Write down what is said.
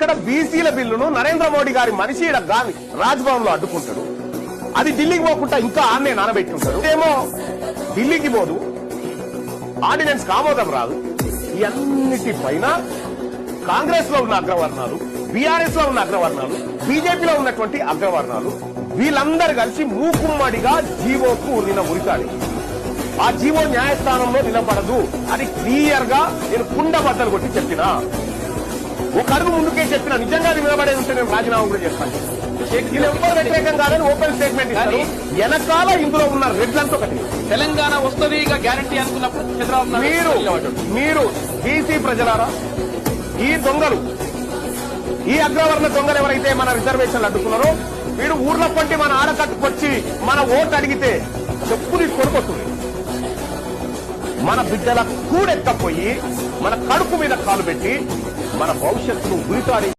ఇక్కడ బీసీల బిల్లును నరేంద్ర మోడీ గారి మనిషి ఈడ గాని రాజ్భవన్లో అడ్డుకుంటాడు. అది ఢిల్లీకి పోకుండా ఇంకా ఆన్నే నానబెట్టుకుంటాడు ఏమో ఢిల్లీకి పోదు. ఆర్డినెన్స్ ఆమోదం రాదు. ఇవన్నిటిపైన కాంగ్రెస్లో ఉన్న అగ్రవర్ణాలు బీఆర్ఎస్లో ఉన్న అగ్రవర్ణాలు బీజేపీలో ఉన్నటువంటి అగ్రవర్ణాలు వీళ్ళందరూ కలిసి మూకుమ్మడిగా జీవోకు నిన్న ఉరికాడి ఆ జీవో న్యాయస్థానంలో నిలబడదు. అని క్లియర్గా నేను కుండ బద్దలు కొట్టి చెప్పినా. ఒక అడుగు ముందుకే చెప్పిన నిజంగా అది నిలబడేది ఉంటే నేను రాజీనామా కూడా చేస్తాను. వ్యతిరేకం కాదని ఓపెన్ స్టేట్మెంట్ ఇస్తారు. వెనకాల ఇందులో ఉన్న రెడ్లంతా ఒకటి. తెలంగాణ వస్తుంది ఇక గ్యారంటీ అనుకున్నప్పుడు చంద్రబాబు మీరు. మీరు బీసీ ప్రజలారా? ఈ దొంగలు ఈ అగ్రవర్ణ దొంగలు ఎవరైతే మన రిజర్వేషన్లు అడ్డుకున్నారో వీడు ఊర్ల పంటి మన ఆడకట్టుకొచ్చి మన ఓటు అడిగితే చెప్పు తీసుకొని కొట్టుంది మన బిడ్డల కూడెత్తపోయి మన కడుపు మీద కాలు పెట్టి మన భవిష్యత్తును గురితాడి